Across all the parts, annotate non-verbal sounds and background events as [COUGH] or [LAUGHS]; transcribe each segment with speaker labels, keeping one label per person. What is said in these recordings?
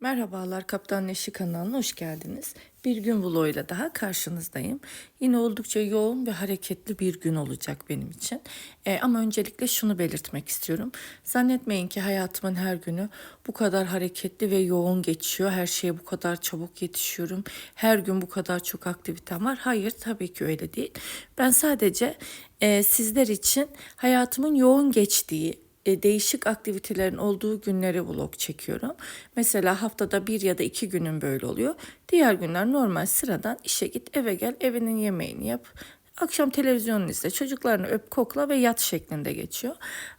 Speaker 1: Merhabalar Kaptan Neşi kanalına hoş geldiniz. Bir gün vloguyla daha karşınızdayım. Yine oldukça yoğun ve hareketli bir gün olacak benim için. Ee, ama öncelikle şunu belirtmek istiyorum. Zannetmeyin ki hayatımın her günü bu kadar hareketli ve yoğun geçiyor. Her şeye bu kadar çabuk yetişiyorum. Her gün bu kadar çok aktivitem var. Hayır tabii ki öyle değil. Ben sadece e, sizler için hayatımın yoğun geçtiği, e, değişik aktivitelerin olduğu günleri vlog çekiyorum. Mesela haftada bir ya da iki günün böyle oluyor. Diğer günler normal sıradan işe git eve gel evinin yemeğini yap. Akşam televizyonunu izle, çocuklarını öp, kokla ve yat şeklinde geçiyor.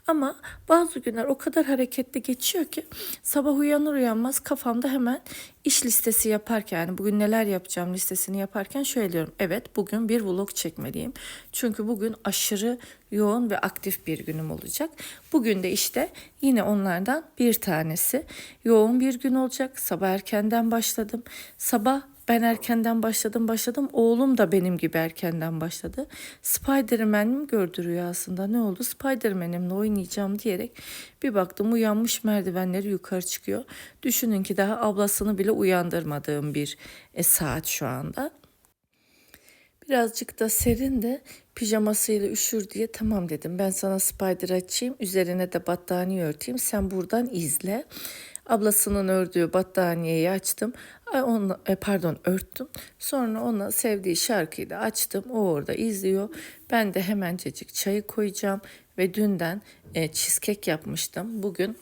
Speaker 1: Ama bazı günler o kadar hareketli geçiyor ki sabah uyanır uyanmaz kafamda hemen iş listesi yaparken yani bugün neler yapacağım listesini yaparken şöyle diyorum. Evet bugün bir vlog çekmeliyim. Çünkü bugün aşırı yoğun ve aktif bir günüm olacak. Bugün de işte yine onlardan bir tanesi. Yoğun bir gün olacak. Sabah erkenden başladım. Sabah ben erkenden başladım başladım. Oğlum da benim gibi erkenden başladı. Spiderman'im gördü rüyasında. Ne oldu? Spiderman'imle oynayacağım diyerek bir baktım uyanmış merdivenleri yukarı çıkıyor. Düşünün ki daha ablasını bile uyandırmadığım bir e, saat şu anda. Birazcık da serin de pijamasıyla üşür diye tamam dedim. Ben sana spider açayım üzerine de battaniye örteyim sen buradan izle. Ablasının ördüğü battaniyeyi açtım. Ay, e, pardon örttüm. Sonra ona sevdiği şarkıyı da açtım. O orada izliyor. Ben de hemencecik çayı koyacağım. Ve dünden e, cheesecake yapmıştım. Bugün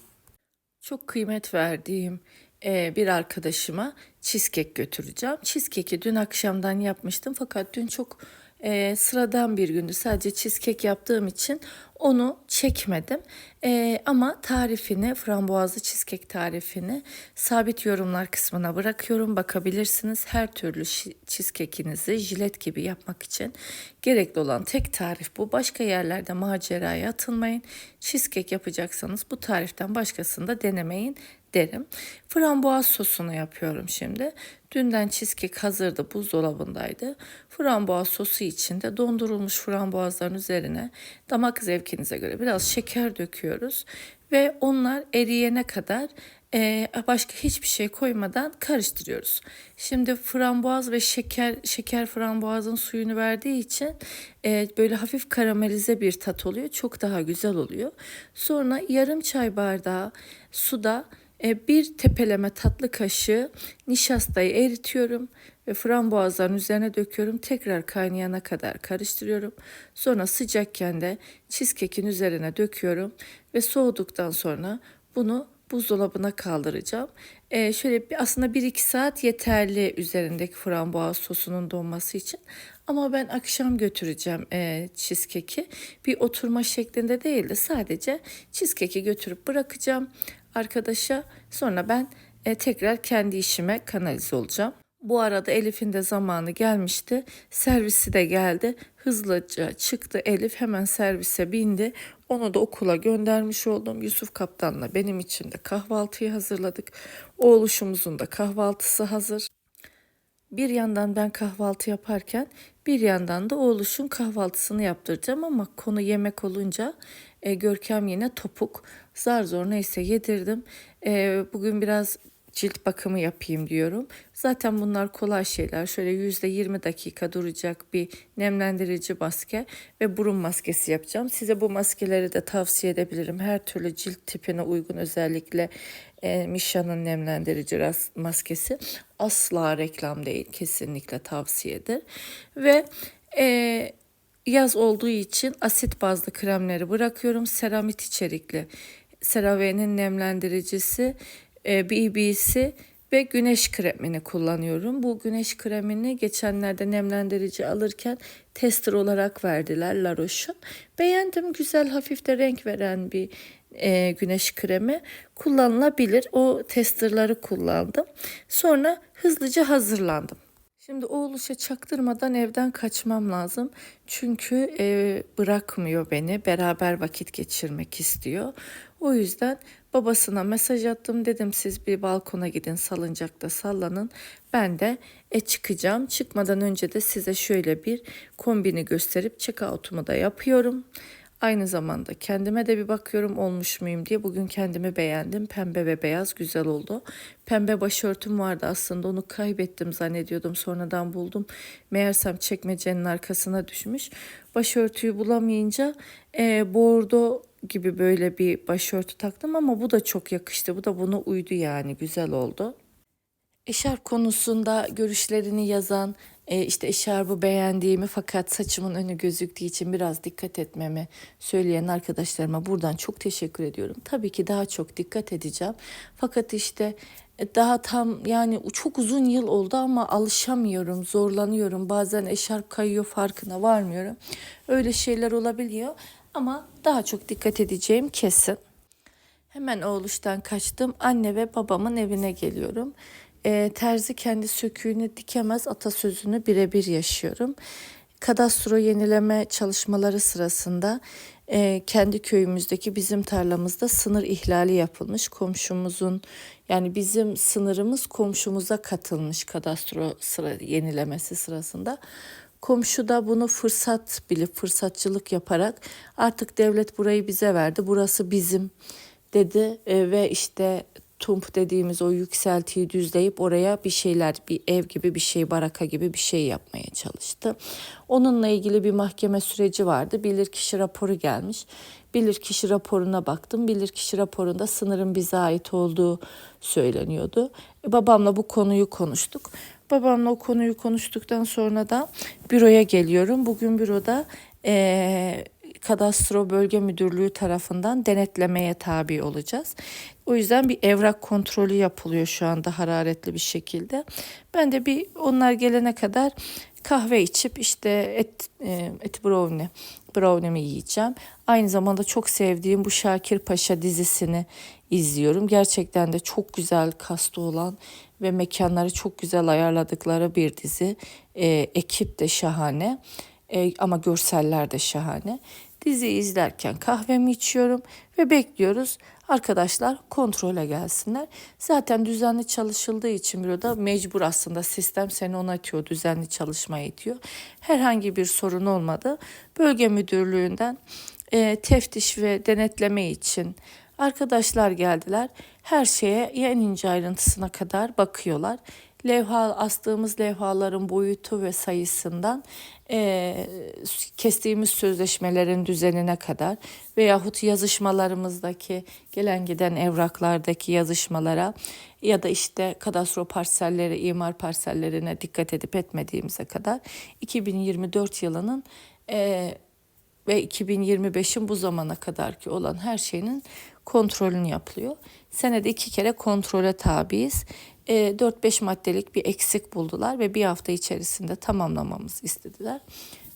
Speaker 1: çok kıymet verdiğim e, bir arkadaşıma cheesecake götüreceğim. Cheesecake'i dün akşamdan yapmıştım fakat dün çok e, sıradan bir gündü. Sadece cheesecake yaptığım için onu çekmedim. E, ama tarifini, frambuazlı cheesecake tarifini sabit yorumlar kısmına bırakıyorum. Bakabilirsiniz. Her türlü cheesecake'inizi jilet gibi yapmak için gerekli olan tek tarif bu. Başka yerlerde maceraya atılmayın. Cheesecake yapacaksanız bu tariften başkasını da denemeyin derim. Frambuaz sosunu yapıyorum şimdi. Dünden cheesecake hazırdı, buzdolabındaydı. Frambuaz sosu için de dondurulmuş frambuazların üzerine damak zevkinize göre biraz şeker döküyoruz. Ve onlar eriyene kadar e, başka hiçbir şey koymadan karıştırıyoruz. Şimdi frambuaz ve şeker şeker frambuazın suyunu verdiği için e, böyle hafif karamelize bir tat oluyor. Çok daha güzel oluyor. Sonra yarım çay bardağı suda bir tepeleme tatlı kaşığı nişastayı eritiyorum ve frambuazların üzerine döküyorum. Tekrar kaynayana kadar karıştırıyorum. Sonra sıcakken de cheesecake'in üzerine döküyorum ve soğuduktan sonra bunu buzdolabına kaldıracağım. Ee, şöyle bir, aslında 1-2 saat yeterli üzerindeki frambuaz sosunun donması için. Ama ben akşam götüreceğim e, cheesecake'i. Bir oturma şeklinde değil de sadece cheesecake'i götürüp bırakacağım arkadaşa. Sonra ben e, tekrar kendi işime kanalize olacağım. Bu arada Elif'in de zamanı gelmişti. Servisi de geldi. Hızlıca çıktı Elif hemen servise bindi. Onu da okula göndermiş oldum. Yusuf Kaptan'la benim için de kahvaltıyı hazırladık. Oğluşumuzun da kahvaltısı hazır. Bir yandan ben kahvaltı yaparken bir yandan da oğluşun kahvaltısını yaptıracağım ama konu yemek olunca e, Görkem yine topuk. Zar zor neyse yedirdim. E, bugün biraz cilt bakımı yapayım diyorum. Zaten bunlar kolay şeyler. Şöyle yüzde 20 dakika duracak bir nemlendirici maske ve burun maskesi yapacağım. Size bu maskeleri de tavsiye edebilirim. Her türlü cilt tipine uygun özellikle e, Misha'nın nemlendirici maskesi asla reklam değil. Kesinlikle tavsiyedir. Ve e, yaz olduğu için asit bazlı kremleri bırakıyorum. Seramit içerikli. CeraVe'nin nemlendiricisi, e, BB'si ve güneş kremini kullanıyorum. Bu güneş kremini geçenlerde nemlendirici alırken tester olarak verdiler La Roche'un. Beğendim güzel hafif de renk veren bir e, güneş kremi kullanılabilir. O testerları kullandım. Sonra hızlıca hazırlandım. Şimdi oğluşa çaktırmadan evden kaçmam lazım. Çünkü e, bırakmıyor beni. Beraber vakit geçirmek istiyor. O yüzden babasına mesaj attım. Dedim siz bir balkona gidin salıncakta sallanın. Ben de e, çıkacağım. Çıkmadan önce de size şöyle bir kombini gösterip check-out'umu da yapıyorum. Aynı zamanda kendime de bir bakıyorum olmuş muyum diye. Bugün kendimi beğendim. Pembe ve beyaz güzel oldu. Pembe başörtüm vardı aslında onu kaybettim zannediyordum. Sonradan buldum. Meğersem çekmecenin arkasına düşmüş. Başörtüyü bulamayınca e, bordo gibi böyle bir başörtü taktım ama bu da çok yakıştı. Bu da buna uydu yani güzel oldu. Eşarp konusunda görüşlerini yazan, e, işte eşarbı beğendiğimi fakat saçımın önü gözüktüğü için biraz dikkat etmemi söyleyen arkadaşlarıma buradan çok teşekkür ediyorum. Tabii ki daha çok dikkat edeceğim. Fakat işte e, daha tam yani çok uzun yıl oldu ama alışamıyorum, zorlanıyorum. Bazen eşarp kayıyor farkına varmıyorum. Öyle şeyler olabiliyor ama daha çok dikkat edeceğim kesin. Hemen oğluştan kaçtım. Anne ve babamın evine geliyorum. Ee, terzi kendi söküğünü dikemez atasözünü birebir yaşıyorum. Kadastro yenileme çalışmaları sırasında e, kendi köyümüzdeki bizim tarlamızda sınır ihlali yapılmış. Komşumuzun yani bizim sınırımız komşumuza katılmış kadastro sıra yenilemesi sırasında. Komşu da bunu fırsat bilip fırsatçılık yaparak artık devlet burayı bize verdi. Burası bizim dedi E, ve işte tump dediğimiz o yükseltiyi düzleyip oraya bir şeyler bir ev gibi bir şey baraka gibi bir şey yapmaya çalıştı. Onunla ilgili bir mahkeme süreci vardı. Bilirkişi raporu gelmiş. Bilirkişi raporuna baktım. Bilirkişi raporunda sınırın bize ait olduğu söyleniyordu. E, babamla bu konuyu konuştuk. Babamla o konuyu konuştuktan sonra da büroya geliyorum. Bugün büroda eee Kadastro Bölge Müdürlüğü tarafından denetlemeye tabi olacağız. O yüzden bir evrak kontrolü yapılıyor şu anda hararetli bir şekilde. Ben de bir onlar gelene kadar kahve içip işte et, e, et brownie, brownie'mi yiyeceğim. Aynı zamanda çok sevdiğim bu Şakir Paşa dizisini izliyorum. Gerçekten de çok güzel kastı olan ve mekanları çok güzel ayarladıkları bir dizi. E, ekip de şahane. E, ama görseller de şahane. Dizi izlerken kahvemi içiyorum ve bekliyoruz. Arkadaşlar kontrole gelsinler. Zaten düzenli çalışıldığı için büroda mecbur aslında sistem seni ona atıyor, düzenli çalışmaya itiyor. Herhangi bir sorun olmadı. Bölge müdürlüğünden e, teftiş ve denetleme için arkadaşlar geldiler. Her şeye en ince ayrıntısına kadar bakıyorlar levha astığımız levhaların boyutu ve sayısından e, kestiğimiz sözleşmelerin düzenine kadar veyahut yazışmalarımızdaki gelen giden evraklardaki yazışmalara ya da işte kadastro parselleri, imar parsellerine dikkat edip etmediğimize kadar 2024 yılının e, ve 2025'in bu zamana kadarki olan her şeyinin kontrolünü yapılıyor. Senede iki kere kontrole tabiiz. E, 4-5 maddelik bir eksik buldular ve bir hafta içerisinde tamamlamamızı istediler.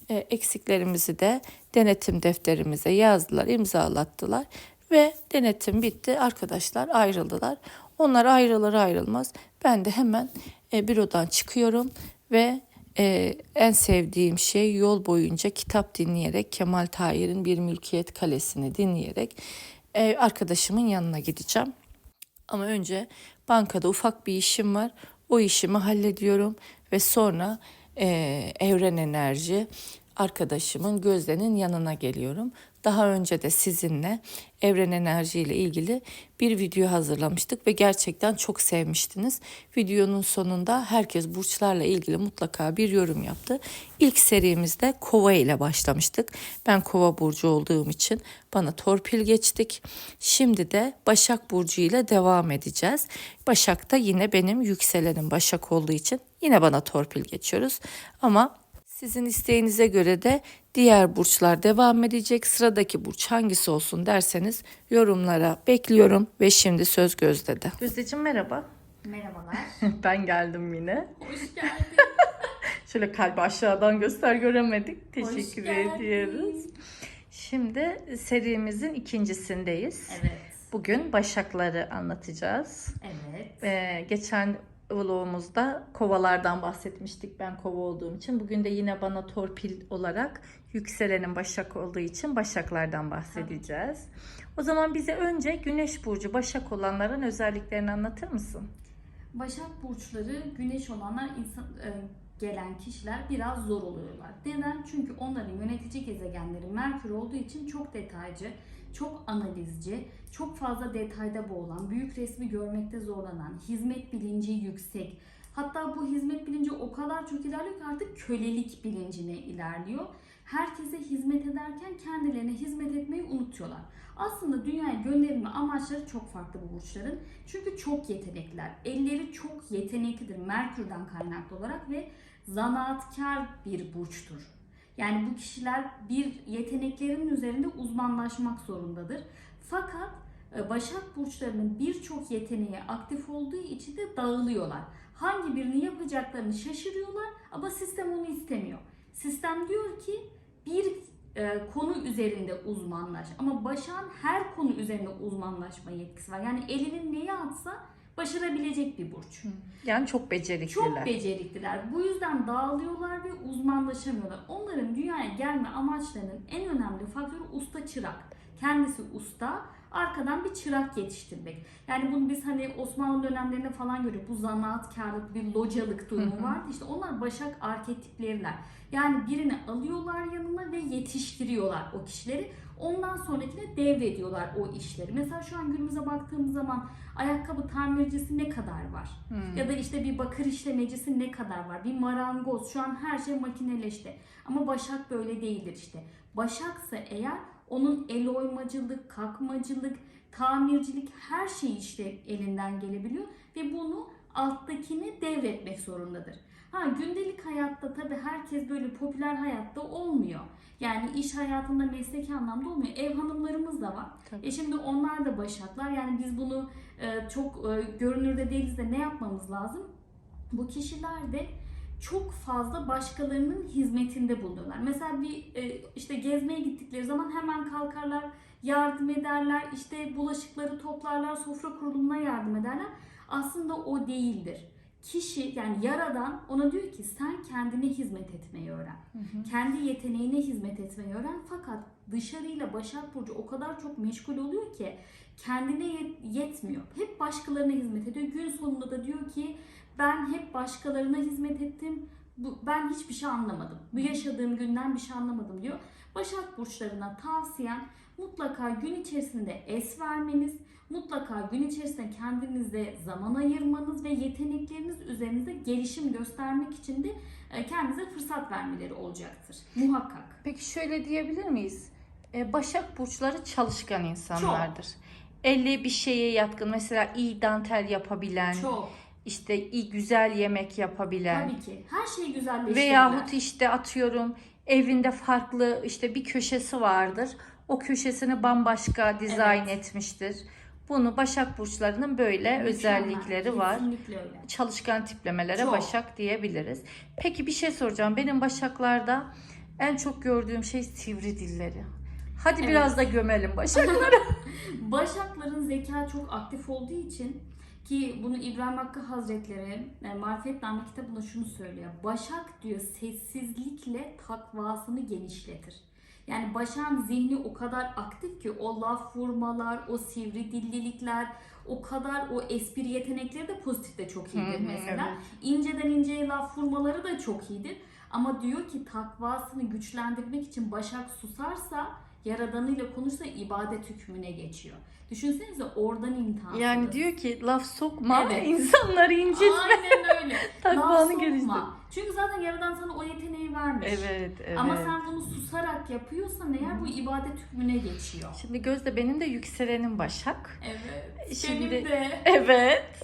Speaker 1: E, eksiklerimizi de denetim defterimize yazdılar, imzalattılar ve denetim bitti. Arkadaşlar ayrıldılar. Onlar ayrılır ayrılmaz ben de hemen e, bürodan çıkıyorum ve e, en sevdiğim şey yol boyunca kitap dinleyerek Kemal Tahir'in Bir Mülkiyet Kalesi'ni dinleyerek e, arkadaşımın yanına gideceğim. Ama önce bankada ufak bir işim var. O işimi hallediyorum ve sonra e, Evren Enerji arkadaşımın Gözde'nin yanına geliyorum. Daha önce de sizinle Evren Enerji ilgili bir video hazırlamıştık ve gerçekten çok sevmiştiniz. Videonun sonunda herkes burçlarla ilgili mutlaka bir yorum yaptı. İlk serimizde Kova ile başlamıştık. Ben Kova burcu olduğum için bana torpil geçtik. Şimdi de Başak burcu ile devam edeceğiz. Başak da yine benim yükselenim Başak olduğu için yine bana torpil geçiyoruz. Ama sizin isteğinize göre de diğer burçlar devam edecek. Sıradaki burç hangisi olsun derseniz yorumlara bekliyorum ve şimdi söz Gözde'de. Gözdeciğim merhaba.
Speaker 2: Merhabalar. [LAUGHS]
Speaker 1: Ben geldim yine.
Speaker 2: Hoş [LAUGHS] geldin.
Speaker 1: Şöyle kalbi aşağıdan göster göremedik. Teşekkür ediyoruz. Şimdi serimizin ikincisindeyiz.
Speaker 2: Evet.
Speaker 1: Bugün başakları anlatacağız.
Speaker 2: Evet.
Speaker 1: Ee, geçen vlogumuzda kovalardan bahsetmiştik ben kova olduğum için. Bugün de yine bana torpil olarak yükselenin başak olduğu için başaklardan bahsedeceğiz. O zaman bize önce güneş burcu başak olanların özelliklerini anlatır mısın?
Speaker 2: Başak burçları güneş olanlar insan e, gelen kişiler biraz zor oluyorlar. Neden? Çünkü onların yönetici gezegenleri Merkür olduğu için çok detaycı, çok analizci, çok fazla detayda boğulan, büyük resmi görmekte zorlanan, hizmet bilinci yüksek. Hatta bu hizmet bilinci o kadar çok ilerliyor ki artık kölelik bilincine ilerliyor. Herkese hizmet ederken kendilerine hizmet etmeyi unutuyorlar. Aslında dünyaya gönderilme amaçları çok farklı bu burçların. Çünkü çok yetenekliler. Elleri çok yeteneklidir Merkür'den kaynaklı olarak ve zanaatkar bir burçtur. Yani bu kişiler bir yeteneklerinin üzerinde uzmanlaşmak zorundadır. Fakat e, Başak burçlarının birçok yeteneği aktif olduğu için de dağılıyorlar. Hangi birini yapacaklarını şaşırıyorlar ama sistem onu istemiyor. Sistem diyor ki bir e, konu üzerinde uzmanlaş. Ama Başak'ın her konu üzerinde uzmanlaşma yetkisi var. Yani elinin neyi atsa başarabilecek bir burç.
Speaker 1: Yani çok becerikliler.
Speaker 2: Çok becerikliler. Bu yüzden dağılıyorlar ve uzmanlaşamıyorlar. Onların dünyaya gelme amaçlarının en önemli faktörü usta çırak. Kendisi usta, arkadan bir çırak yetiştirmek. Yani bunu biz hani Osmanlı dönemlerinde falan görüyoruz. Bu zanaatkarlık, bir localık durumu vardı. İşte onlar başak arketipleriler. Yani birini alıyorlar yanına ve yetiştiriyorlar o kişileri. Ondan sonrakine devrediyorlar o işleri. Mesela şu an günümüze baktığımız zaman ayakkabı tamircisi ne kadar var? Ya da işte bir bakır işlemecisi ne kadar var? Bir marangoz. Şu an her şey makineleşti. Ama Başak böyle değildir işte. Başaksa eğer onun el oymacılık, kakmacılık, tamircilik her şey işte elinden gelebiliyor ve bunu alttakini devretmek zorundadır. Ha gündelik hayatta tabii herkes böyle popüler hayatta olmuyor. Yani iş hayatında mesleki anlamda olmuyor. Ev hanımlarımız da var.
Speaker 1: Tabii.
Speaker 2: E şimdi onlar da başaklar. Yani biz bunu e, çok e, görünürde değiliz de ne yapmamız lazım? Bu kişiler de çok fazla başkalarının hizmetinde bulunuyorlar. Mesela bir e, işte gezmeye gittikleri zaman hemen kalkarlar, yardım ederler, işte bulaşıkları toplarlar, sofra kurulumuna yardım ederler. Aslında o değildir. Kişi yani yaradan ona diyor ki sen kendine hizmet etmeyi öğren. Kendi yeteneğine hizmet etmeyi öğren. Fakat dışarıyla Başak Burcu o kadar çok meşgul oluyor ki kendine yet- yetmiyor. Hep başkalarına hizmet ediyor. Gün sonunda da diyor ki ben hep başkalarına hizmet ettim. Bu, ben hiçbir şey anlamadım. Bu yaşadığım günden bir şey anlamadım diyor. Başak burçlarına tavsiyem mutlaka gün içerisinde es vermeniz, mutlaka gün içerisinde kendinize zaman ayırmanız ve yetenekleriniz üzerinize gelişim göstermek için de e, kendinize fırsat vermeleri olacaktır. Muhakkak.
Speaker 1: Peki şöyle diyebilir miyiz? Ee, Başak burçları çalışkan insanlardır. Elle bir şeye yatkın. Mesela iyi dantel yapabilen,
Speaker 2: Çok.
Speaker 1: İşte iyi güzel yemek yapabilen.
Speaker 2: Tabii ki. Her şeyi güzelleştirirler.
Speaker 1: Veyahut işte atıyorum evinde farklı işte bir köşesi vardır. O köşesini bambaşka dizayn
Speaker 2: Evet.
Speaker 1: etmiştir. Bunu Başak burçlarının böyle
Speaker 2: Mükemmel.
Speaker 1: özellikleri var.
Speaker 2: Öyle.
Speaker 1: Çalışkan tiplemelere
Speaker 2: Çok.
Speaker 1: Başak diyebiliriz. Peki bir şey soracağım. Benim Başaklarda en çok gördüğüm şey sivri dilleri. Hadi
Speaker 2: Evet.
Speaker 1: biraz da gömelim Başakları. [LAUGHS] [LAUGHS]
Speaker 2: Başakların zeka çok aktif olduğu için ki bunu İbrahim Hakkı Hazretleri e, Marifetname kitabında şunu söylüyor. Başak diyor sessizlikle takvasını genişletir. Yani Başak'ın zihni o kadar aktif ki o laf vurmalar, o sivri dillilikler, o kadar o espri yetenekleri de pozitif de çok iyidir
Speaker 1: Hı hı,
Speaker 2: mesela.
Speaker 1: evet.
Speaker 2: İnceden inceye laf vurmaları da çok iyidir. Ama diyor ki takvasını güçlendirmek için Başak susarsa, yaradanıyla konuşsa ibadet hükmüne geçiyor. Düşünsenize oradan imtihan.
Speaker 1: yani diyor ki laf sokma,
Speaker 2: Evet. [LAUGHS]
Speaker 1: insanları incitme.
Speaker 2: Aynen öyle. [LAUGHS]
Speaker 1: Takvanı
Speaker 2: Laf sokma.
Speaker 1: geliştir.
Speaker 2: Çünkü zaten yaradan sana o yeteneği vermiş.
Speaker 1: Evet, evet.
Speaker 2: Ama sen bunu susarak yapıyorsan eğer bu ibadet hükmüne geçiyor.
Speaker 1: Şimdi Gözde benim de yükselenim Başak.
Speaker 2: Evet.
Speaker 1: Şimdi-
Speaker 2: Benim de.
Speaker 1: Evet.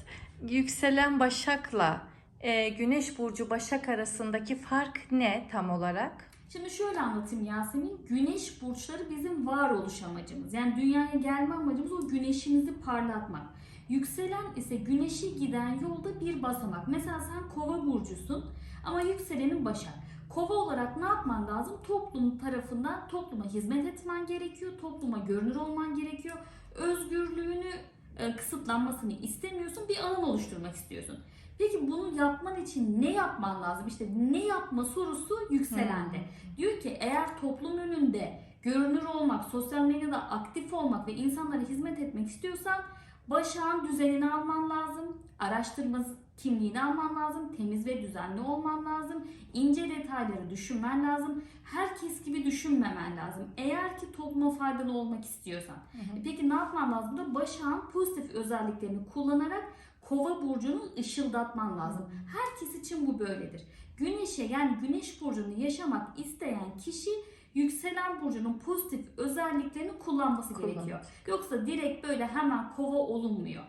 Speaker 1: Yükselen Başak'la e, Güneş burcu Başak arasındaki fark ne tam olarak?
Speaker 2: Şimdi şöyle anlatayım Yasemin. Güneş burçları bizim varoluş amacımız. Yani dünyaya gelme amacımız o güneşimizi parlatmak. Yükselen ise güneşi giden yolda bir basamak. Mesela sen kova burcusun ama yükselenin başak. Kova olarak ne yapman lazım? Toplum tarafından topluma hizmet etmen gerekiyor. Topluma görünür olman gerekiyor. Özgürlüğünü e, kısıtlanmasını istemiyorsun. Bir alan oluşturmak istiyorsun. Peki bunu yapman için ne yapman lazım? İşte ne yapma sorusu yükselende. Diyor ki eğer toplum önünde görünür olmak, sosyal medyada aktif olmak ve insanlara hizmet etmek istiyorsan Başağın düzenini alman lazım. Araştırma kimliğini alman lazım. Temiz ve düzenli olman lazım. ince detayları düşünmen lazım. Herkes gibi düşünmemen lazım. Eğer ki topluma faydalı olmak istiyorsan. E Peki ne yapman lazım da başağın pozitif özelliklerini kullanarak kova burcunu ışıldatman lazım. Herkes için bu böyledir. Güneşe yani güneş burcunu yaşamak isteyen kişi yükselen burcunun pozitif özelliklerini kullanması
Speaker 1: Kullanır.
Speaker 2: gerekiyor. Yoksa direkt böyle hemen kova olunmuyor.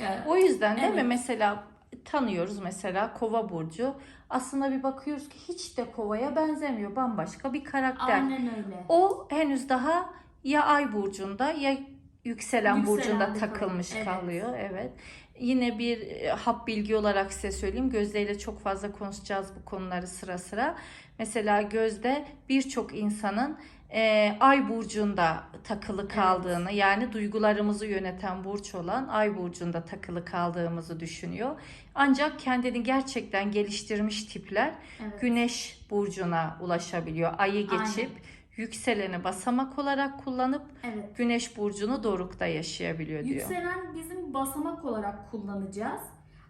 Speaker 2: Ee,
Speaker 1: O yüzden değil mi
Speaker 2: Evet.
Speaker 1: mesela tanıyoruz mesela kova burcu. Aslında bir bakıyoruz ki hiç de kovaya benzemiyor. Bambaşka bir karakter.
Speaker 2: aynen öyle.
Speaker 1: O henüz daha ya ay burcunda ya yükselen,
Speaker 2: Yükselende
Speaker 1: burcunda
Speaker 2: kalıyor.
Speaker 1: takılmış
Speaker 2: Evet.
Speaker 1: kalıyor. Evet. Yine bir e, hap bilgi olarak size söyleyeyim. Gözde ile çok fazla konuşacağız bu konuları sıra sıra. Mesela Gözde birçok insanın e, ay burcunda takılı kaldığını yani duygularımızı yöneten burç olan ay burcunda takılı kaldığımızı düşünüyor. Ancak kendini gerçekten geliştirmiş tipler
Speaker 2: Evet.
Speaker 1: Güneş burcuna ulaşabiliyor. Ayı geçip
Speaker 2: Aynen.
Speaker 1: Yükseleni basamak olarak kullanıp
Speaker 2: Evet.
Speaker 1: Güneş burcunu dorukta yaşayabiliyor diyor.
Speaker 2: Yükselen bizim basamak olarak kullanacağız.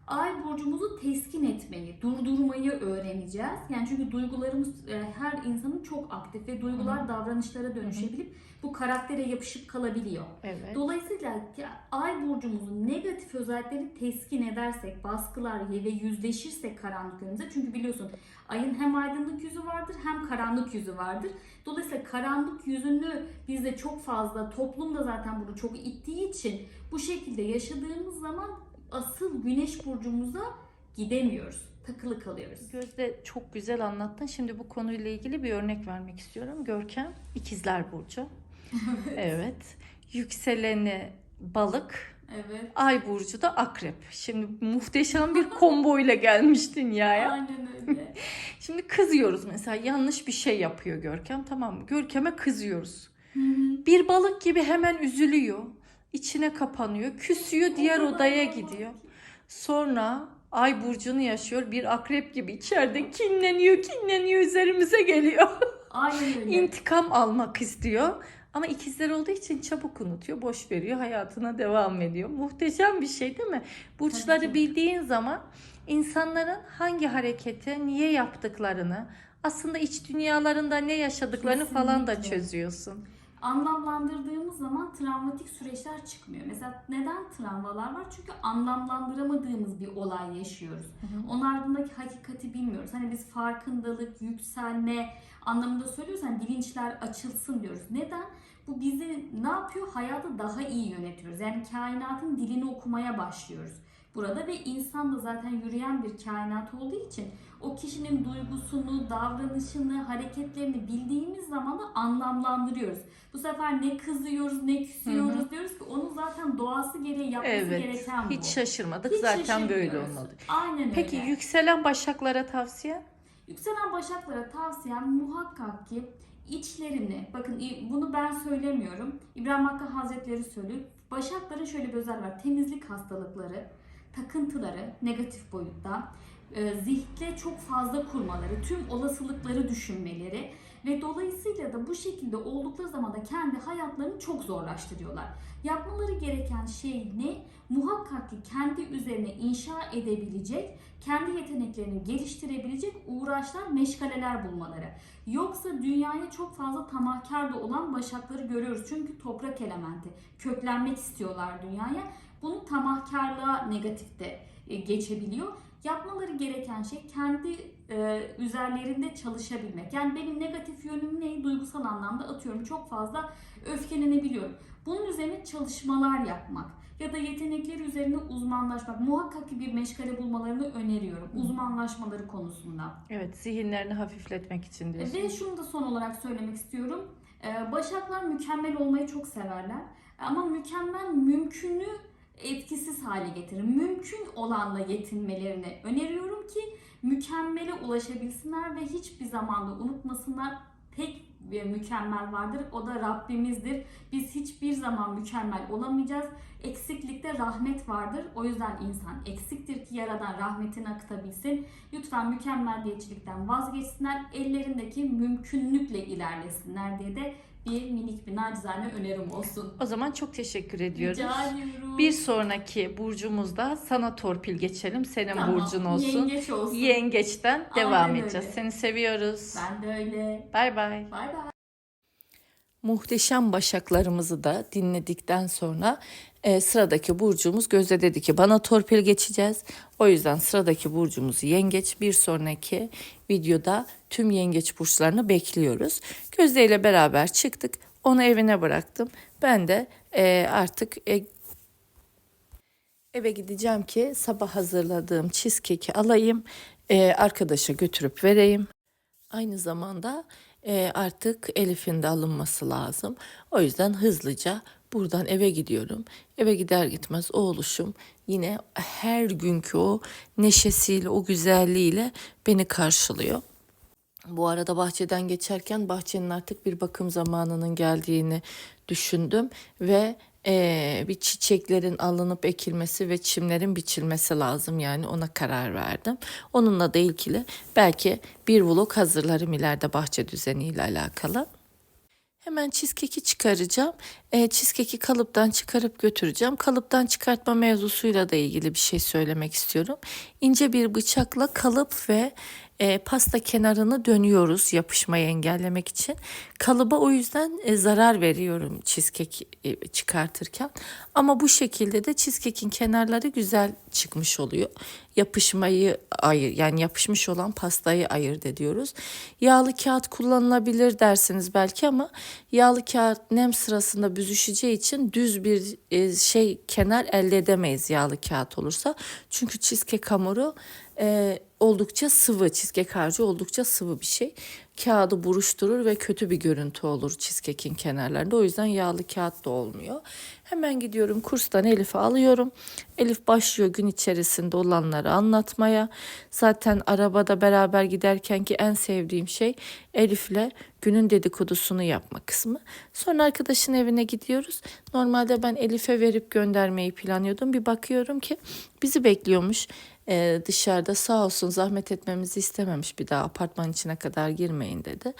Speaker 2: Ay burcumuzu teskin etmeyi, durdurmayı öğreneceğiz. Yani çünkü duygularımız e, her insanın çok aktif ve duygular davranışlara dönüşebilip bu karaktere yapışıp kalabiliyor.
Speaker 1: Evet.
Speaker 2: Dolayısıyla ay burcumuzun negatif özelliklerini teskin edersek, baskılar ve yüzleşirsek karanlık yönümüze. Çünkü biliyorsun ayın hem aydınlık yüzü vardır hem karanlık yüzü vardır. Dolayısıyla karanlık yüzünü bizde çok fazla, toplum da zaten bunu çok ittiği için bu şekilde yaşadığımız zaman asıl güneş burcumuza gidemiyoruz. Takılı kalıyoruz.
Speaker 1: Gözde çok güzel anlattın. Şimdi bu konuyla ilgili bir örnek vermek istiyorum. Görkem ikizler burcu. [LAUGHS] evet. Yükseleni balık,
Speaker 2: Evet.
Speaker 1: ay burcu da akrep. Şimdi muhteşem bir kombo ile gelmiş dünyaya. [LAUGHS]
Speaker 2: Aynen öyle. [LAUGHS]
Speaker 1: Şimdi kızıyoruz mesela yanlış bir şey yapıyor Görkem tamam mı? Görkem'e kızıyoruz. Bir balık gibi hemen üzülüyor. İçine kapanıyor. Küsüyor diğer odaya gidiyor. Sonra ay burcunu yaşıyor. Bir akrep gibi içeride kinleniyor kinleniyor üzerimize geliyor.
Speaker 2: Aynen [LAUGHS] öyle.
Speaker 1: İntikam almak istiyor. Ama ikizler olduğu için çabuk unutuyor, boş veriyor, hayatına devam ediyor. Muhteşem bir şey değil mi? Burçları bildiğin zaman insanların hangi hareketi, niye yaptıklarını, aslında iç dünyalarında ne yaşadıklarını falan da
Speaker 2: Kesinlikle.
Speaker 1: çözüyorsun.
Speaker 2: Anlamlandırdığımız zaman travmatik süreçler çıkmıyor. Mesela neden travmalar var? Çünkü anlamlandıramadığımız bir olay yaşıyoruz. Onun ardındaki hakikati bilmiyoruz. Hani biz farkındalık, yükselme anlamında söylüyoruz. Hani bilinçler açılsın diyoruz. Neden? Bu bizi ne yapıyor? Hayatı daha iyi yönetiyoruz. Yani kainatın dilini okumaya başlıyoruz burada ve insan da zaten yürüyen bir kainat olduğu için o kişinin duygusunu, davranışını, hareketlerini bildiğimiz zaman da anlamlandırıyoruz. Bu sefer ne kızıyoruz, ne küsüyoruz diyoruz ki onun zaten doğası gereği yapması
Speaker 1: Evet,
Speaker 2: gereken bu.
Speaker 1: hiç şaşırmadık.
Speaker 2: Hiç
Speaker 1: Zaten böyle olmalı.
Speaker 2: Aynen
Speaker 1: Peki
Speaker 2: öyle.
Speaker 1: yükselen başaklara tavsiye?
Speaker 2: Yükselen başaklara tavsiyem muhakkak ki içlerini, bakın bunu ben söylemiyorum. İbrahim Hakkı Hazretleri söylüyor. Başakların şöyle bir özelliği var. Temizlik hastalıkları, takıntıları negatif boyutta, e, zihne çok fazla kurmaları, tüm olasılıkları düşünmeleri ve dolayısıyla da bu şekilde oldukları zaman da kendi hayatlarını çok zorlaştırıyorlar. Yapmaları gereken şey ne? Muhakkak ki kendi üzerine inşa edebilecek, kendi yeteneklerini geliştirebilecek uğraşlar, meşgaleler bulmaları. Yoksa dünyaya çok fazla tamahkar da olan başakları görüyoruz. Çünkü toprak elementi. Köklenmek istiyorlar dünyaya. Bunu tamahkarlığa negatifte e, geçebiliyor. Yapmaları gereken şey kendi e, üzerlerinde çalışabilmek. Yani benim negatif yönüm ne? Duygusal anlamda atıyorum çok fazla öfkelenebiliyorum. Bunun üzerine çalışmalar yapmak ya da yetenekleri üzerine uzmanlaşmak. Muhakkak ki bir meşgale bulmalarını öneriyorum. Uzmanlaşmaları konusunda.
Speaker 1: Evet, zihinlerini hafifletmek için diyorsun.
Speaker 2: Ve şunu da son olarak söylemek istiyorum. Ee, Başaklar mükemmel olmayı çok severler. Ama mükemmel mümkünü etkisiz hale getirir. Mümkün olanla yetinmelerini öneriyorum ki mükemmele ulaşabilsinler ve hiçbir zamanda unutmasınlar. Tek bir mükemmel vardır. O da Rabbimizdir. Biz hiçbir zaman mükemmel olamayacağız. Eksiklikte rahmet vardır. O yüzden insan eksiktir ki yaradan rahmetini akıtabilsin. Lütfen mükemmelliyetçilikten vazgeçsinler. Ellerindeki mümkünlükle ilerlesinler diye de bir minik bir nacizane önerim olsun.
Speaker 1: O zaman çok teşekkür ediyoruz.
Speaker 2: Rica ediyorum.
Speaker 1: Bir sonraki burcumuzda sana torpil geçelim. Senin
Speaker 2: Tamam,
Speaker 1: burcun olsun.
Speaker 2: Yengeç olsun.
Speaker 1: Yengeçten devam
Speaker 2: Aynen
Speaker 1: edeceğiz.
Speaker 2: öyle.
Speaker 1: Seni seviyoruz.
Speaker 2: Ben de öyle.
Speaker 1: Bay bay.
Speaker 2: Bay bay.
Speaker 1: Muhteşem başaklarımızı da dinledikten sonra e, sıradaki burcumuz Gözde dedi ki bana torpil geçeceğiz. O yüzden sıradaki burcumuz yengeç. Bir sonraki videoda tüm yengeç burçlarını bekliyoruz. Gözde ile beraber çıktık. Onu evine bıraktım. Ben de e, artık e, eve gideceğim ki sabah hazırladığım cheesecake'i alayım. e, arkadaşa götürüp vereyim. Aynı zamanda e, artık Elif'in de alınması lazım. O yüzden hızlıca buradan eve gidiyorum. Eve gider gitmez oğluşum yine her günkü o neşesiyle, o güzelliğiyle beni karşılıyor. Bu arada bahçeden geçerken bahçenin artık bir bakım zamanının geldiğini düşündüm ve eee, bir çiçeklerin alınıp ekilmesi ve çimlerin biçilmesi lazım yani ona karar verdim. Onunla da ilgili belki bir vlog hazırlarım ileride bahçe düzeniyle alakalı. Hemen cheesecake'i çıkaracağım. E, cheesecake'i kalıptan çıkarıp götüreceğim. Kalıptan çıkartma mevzusuyla da ilgili bir şey söylemek istiyorum. İnce bir bıçakla kalıp ve e, pasta kenarını dönüyoruz yapışmayı engellemek için. Kalıba o yüzden e, zarar veriyorum cheesecake e, çıkartırken. Ama bu şekilde de cheesecake'in kenarları güzel çıkmış oluyor. Yapışmayı ayır yani yapışmış olan pastayı ayırt ediyoruz. Yağlı kağıt kullanılabilir dersiniz belki ama yağlı kağıt nem sırasında büzüşeceği için düz bir e, şey kenar elde edemeyiz yağlı kağıt olursa. Çünkü cheesecake hamuru e, oldukça sıvı, cheesecake harcı oldukça sıvı bir şey. Kağıdı buruşturur ve kötü bir görüntü olur cheesecake'in kenarlarında. O yüzden yağlı kağıt da olmuyor. Hemen gidiyorum kurstan Elif'i alıyorum. Elif başlıyor gün içerisinde olanları anlatmaya. Zaten arabada beraber giderken ki en sevdiğim şey Elif'le günün dedikodusunu yapma kısmı. Sonra arkadaşın evine gidiyoruz. Normalde ben Elif'e verip göndermeyi planlıyordum. Bir bakıyorum ki bizi bekliyormuş ee, dışarıda sağ olsun zahmet etmemizi istememiş bir daha apartman içine kadar girmeyin dedi.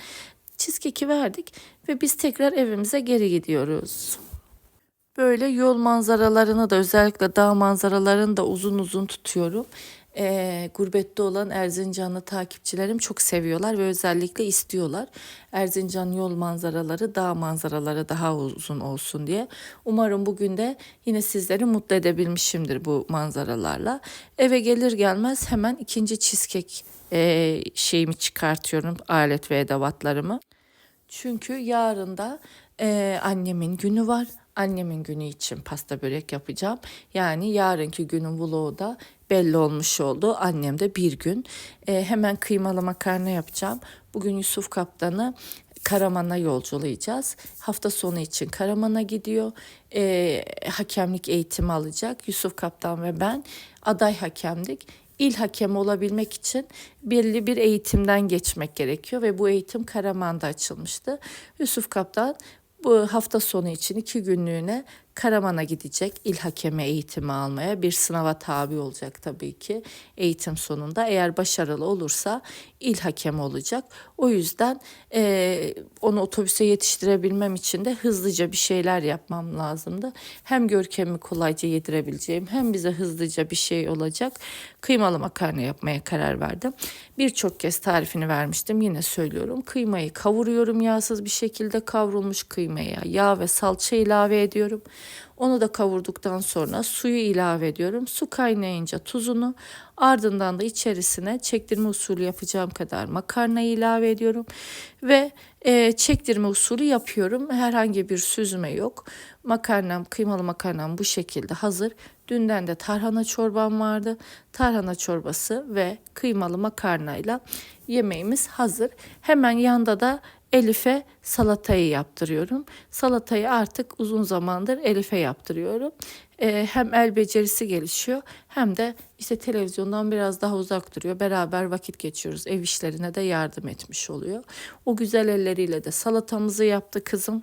Speaker 1: Cheesecake'i verdik ve biz tekrar evimize geri gidiyoruz. Böyle yol manzaralarını da özellikle dağ manzaralarını da uzun uzun tutuyorum. Ee, gurbette olan Erzincanlı takipçilerim çok seviyorlar ve özellikle istiyorlar. Erzincan yol manzaraları, dağ manzaraları daha uzun olsun diye. Umarım bugün de yine sizleri mutlu edebilmişimdir bu manzaralarla. Eve gelir gelmez hemen ikinci cheesecake e, şeyimi çıkartıyorum, alet ve edevatlarımı. Çünkü yarın da e, annemin günü var. Annemin günü için pasta börek yapacağım. Yani yarınki günün vlogu da belli olmuş oldu. Annem de bir gün. E, hemen kıymalı makarna yapacağım. Bugün Yusuf Kaptan'ı Karaman'a yolculayacağız. Hafta sonu için Karaman'a gidiyor. E, hakemlik eğitimi alacak. Yusuf Kaptan ve ben aday hakemdik il hakemi olabilmek için belli bir eğitimden geçmek gerekiyor ve bu eğitim Karaman'da açılmıştı. Yusuf Kaptan bu hafta sonu için iki günlüğüne Karaman'a gidecek il hakemi eğitimi almaya. Bir sınava tabi olacak tabii ki eğitim sonunda. Eğer başarılı olursa il hakemi olacak. O yüzden eee, onu otobüse yetiştirebilmem için de hızlıca bir şeyler yapmam lazımdı. Hem Görkem'i kolayca yedirebileceğim hem bize hızlıca bir şey olacak. Kıymalı makarna yapmaya karar verdim. Birçok kez tarifini vermiştim. Yine söylüyorum. Kıymayı kavuruyorum yağsız bir şekilde kavrulmuş kıymaya. Yağ ve salça ilave ediyorum onu da kavurduktan sonra suyu ilave ediyorum. Su kaynayınca tuzunu ardından da içerisine çektirme usulü yapacağım kadar makarna ilave ediyorum. Ve e, çektirme usulü yapıyorum. Herhangi bir süzme yok. Makarnam, kıymalı makarnam bu şekilde hazır. Dünden de tarhana çorbam vardı. Tarhana çorbası ve kıymalı makarnayla yemeğimiz hazır. Hemen yanda da Elif'e salatayı yaptırıyorum. Salatayı artık uzun zamandır Elif'e yaptırıyorum. Ee, hem el becerisi gelişiyor hem de işte televizyondan biraz daha uzak duruyor. Beraber vakit geçiyoruz. Ev işlerine de yardım etmiş oluyor. O güzel elleriyle de salatamızı yaptı kızım.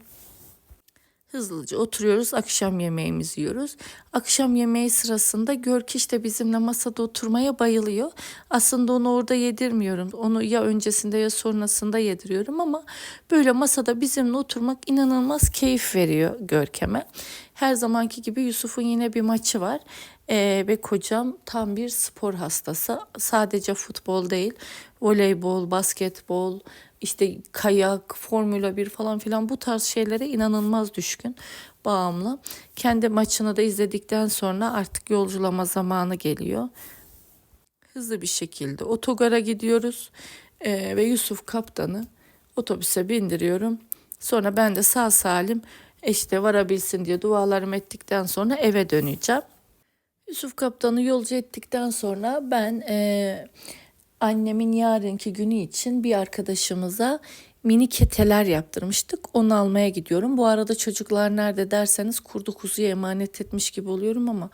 Speaker 1: Hızlıca oturuyoruz, akşam yemeğimizi yiyoruz. Akşam yemeği sırasında Görkiş de bizimle masada oturmaya bayılıyor. Aslında onu orada yedirmiyorum. Onu ya öncesinde ya sonrasında yediriyorum ama böyle masada bizimle oturmak inanılmaz keyif veriyor Görkem'e. Her zamanki gibi Yusuf'un yine bir maçı var. Ee, ve kocam tam bir spor hastası. Sadece futbol değil, voleybol, basketbol, işte kayak, Formula 1 falan filan bu tarz şeylere inanılmaz düşkün, bağımlı. Kendi maçını da izledikten sonra artık yolculama zamanı geliyor. Hızlı bir şekilde otogara gidiyoruz Ee, ve Yusuf kaptanı otobüse bindiriyorum. Sonra ben de sağ salim işte varabilsin diye dualarımı ettikten sonra eve döneceğim. Yusuf kaptanı yolcu ettikten sonra ben eee, annemin yarınki günü için bir arkadaşımıza mini keteler yaptırmıştık. Onu almaya gidiyorum. Bu arada çocuklar nerede derseniz kurdu kuzuya emanet etmiş gibi oluyorum ama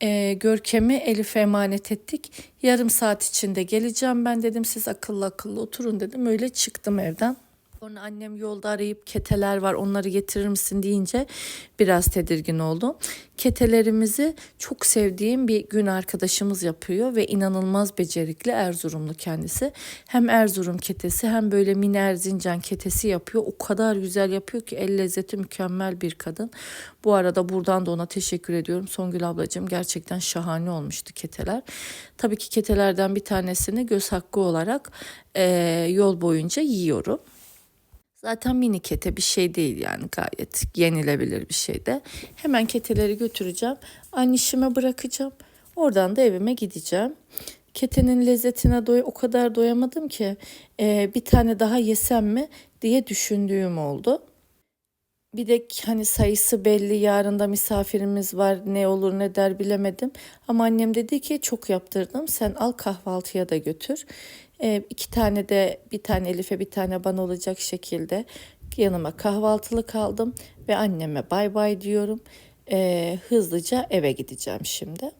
Speaker 1: eee Görkem'i Elif'e emanet ettik. Yarım saat içinde geleceğim ben dedim siz akıllı akıllı oturun dedim. Öyle çıktım evden. Sonra annem yolda arayıp keteler var onları getirir misin deyince biraz tedirgin oldum. Ketelerimizi çok sevdiğim bir gün arkadaşımız yapıyor ve inanılmaz becerikli Erzurumlu kendisi. Hem Erzurum ketesi hem böyle mini Erzincan ketesi yapıyor. O kadar güzel yapıyor ki el lezzeti mükemmel bir kadın. Bu arada buradan da ona teşekkür ediyorum. Songül ablacığım gerçekten şahane olmuştu keteler. Tabii ki ketelerden bir tanesini göz hakkı olarak eee, yol boyunca yiyorum. Zaten mini kete bir şey değil yani gayet yenilebilir bir şey de. Hemen keteleri götüreceğim. Annişime bırakacağım. Oradan da evime gideceğim. Ketenin lezzetine doy o kadar doyamadım ki eee, bir tane daha yesem mi diye düşündüğüm oldu. Bir de hani sayısı belli yarın da misafirimiz var ne olur ne der bilemedim. Ama annem dedi ki çok yaptırdım sen al kahvaltıya da götür. Ee, iki tane de bir tane Elif'e bir tane bana olacak şekilde yanıma kahvaltılık aldım. Ve anneme bay bay diyorum. Ee, hızlıca eve gideceğim şimdi.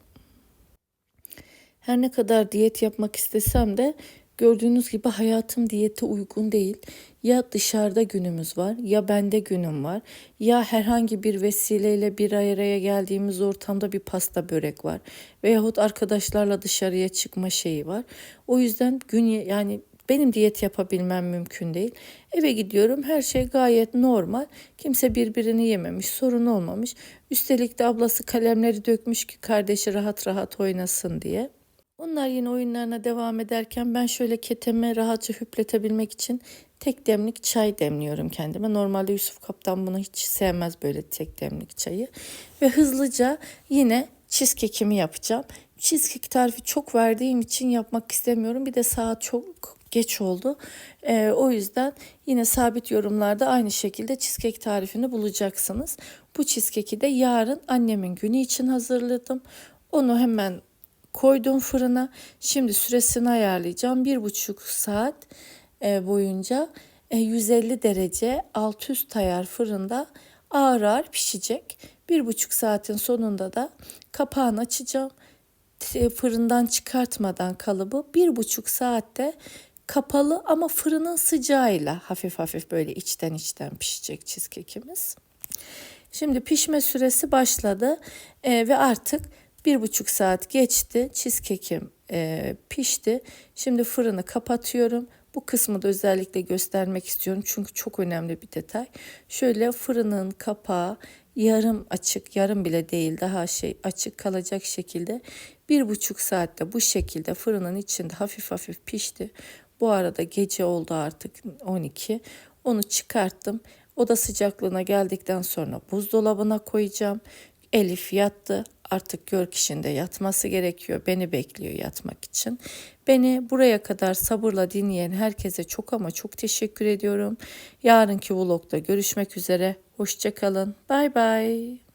Speaker 1: Her ne kadar diyet yapmak istesem de gördüğünüz gibi hayatım diyete uygun değil. Ya dışarıda günümüz var ya bende günüm var. Ya herhangi bir vesileyle bir araya geldiğimiz ortamda bir pasta börek var. Veyahut arkadaşlarla dışarıya çıkma şeyi var. O yüzden gün yani benim diyet yapabilmem mümkün değil. Eve gidiyorum her şey gayet normal. Kimse birbirini yememiş, sorun olmamış. Üstelik de ablası kalemleri dökmüş ki kardeşi rahat rahat oynasın diye. Onlar yine oyunlarına devam ederken ben şöyle keteme rahatça hüpletebilmek için tek demlik çay demliyorum kendime. Normalde Yusuf Kaptan bunu hiç sevmez böyle tek demlik çayı. Ve hızlıca yine cheesecake'imi yapacağım. Cheesecake tarifi çok verdiğim için yapmak istemiyorum. Bir de saat çok geç oldu. Ee, o yüzden yine sabit yorumlarda aynı şekilde cheesecake tarifini bulacaksınız. Bu cheesecake'i de yarın annemin günü için hazırladım. Onu hemen koydum fırına. Şimdi süresini ayarlayacağım. Bir buçuk saat e, boyunca e, 150 derece alt üst ayar fırında ağır ağır pişecek. Bir buçuk saatin sonunda da kapağını açacağım. T- Fırından çıkartmadan kalıbı bir buçuk saatte kapalı ama fırının sıcağıyla hafif hafif böyle içten içten pişecek cheesecake'imiz. Şimdi pişme süresi başladı e, ve artık bir buçuk saat geçti. Cheesecake'im e, pişti. Şimdi fırını kapatıyorum. Bu kısmı da özellikle göstermek istiyorum çünkü çok önemli bir detay. Şöyle fırının kapağı yarım açık, yarım bile değil daha şey açık kalacak şekilde bir buçuk saatte bu şekilde fırının içinde hafif hafif pişti. Bu arada gece oldu artık 12. Onu çıkarttım. Oda sıcaklığına geldikten sonra buzdolabına koyacağım. Elif yattı. Artık gör kişinin de yatması gerekiyor. Beni bekliyor yatmak için. Beni buraya kadar sabırla dinleyen herkese çok ama çok teşekkür ediyorum. Yarınki vlogda görüşmek üzere. Hoşçakalın. Bay bay.